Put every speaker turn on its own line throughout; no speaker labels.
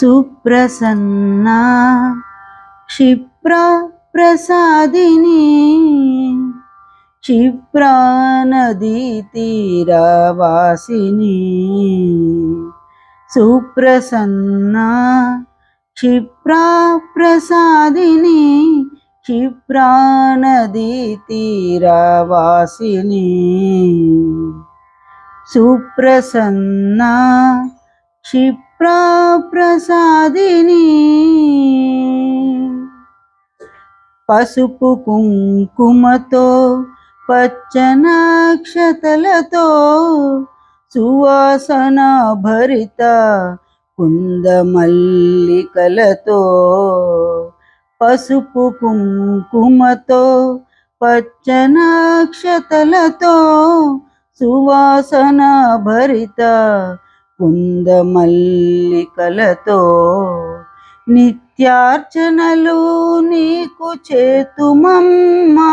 సుప్రసన్నా క్షిప్రా ప్రసాదిని క్షిప్రా నదీ తీరవాసిని సుప్రసన్నా క్షిప్రా ప్రసాదిని క్షిప్రా నదీ తీరవాసిని సుప్రసన్నా క్షిప్రా ప్రసాదిని పసుపు కుంకుమతో పచ్చనక్షతలతో సువాసన భరిత కుందమల్లికలతో పసుపు కుంకుమతో పచ్చనక్షతలతో సువాసన భరిత కుందమల్లికలతో నిత్యార్చనలు నీకు చేతుమమ్మా.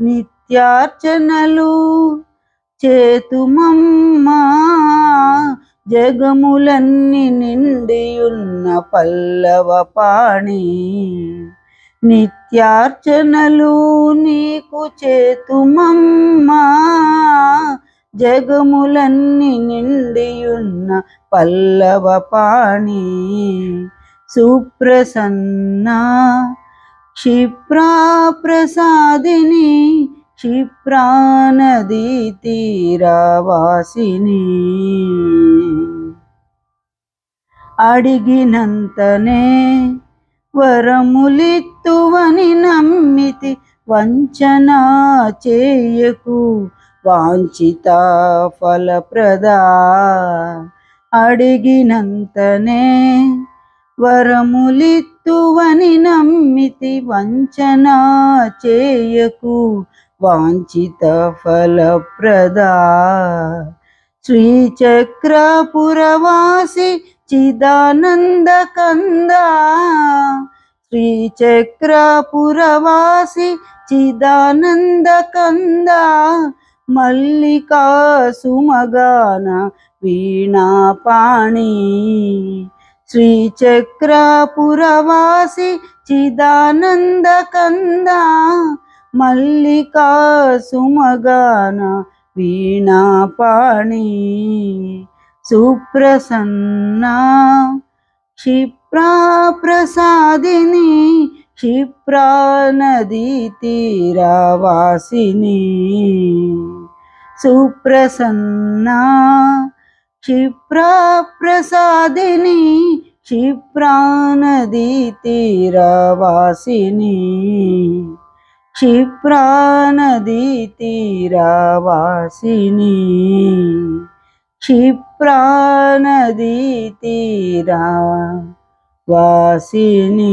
నిత్యార్చనలు చేతుమమ్మా. జగములన్నీ నిండియున్న పల్లవ పాణి. నిత్యార్చనలు నీకు చేతుమమ్మా. జగములన్నీ నిండియున్న పల్లవ పాణి సుప్రసన్న క్షిప్రా ప్రసాదిని క్షిప్రా తీరవాసిని. అడిగినంతనే వరములిత్తువని నమ్మితి వంచనా చేయకు. వాంఛిత ఫలప్రదా. అడిగినంతనే వరములిత్తువని నమ్మితి వంచన చేయకు వాంఛిత ఫలప్రదా. శ్రీచక్రపురవాసి చిదానంద కంద. శ్రీచక్రపురవాసి చిదానంద కంద. మల్లికా సుమగాన వీణా వీణాపాణి. శ్రీచక్రపురవాసి చిదానంద కంద మల్లికా సుమగాన వీణా పాణి సుప్రసన్న ప్రసాదిని క్షిప్రా ప్రసాదిని क्षिप्रानदीतीरावासिनी। सुप्रसन्ना क्षिप्राप्रसादिनी क्षिप्रानदीतीरावासिनी। क्षिप्रानदीतीरावासिनी। क्षिप्रानदीतीरा క్షిప్రా నదీ తీరా వాసిని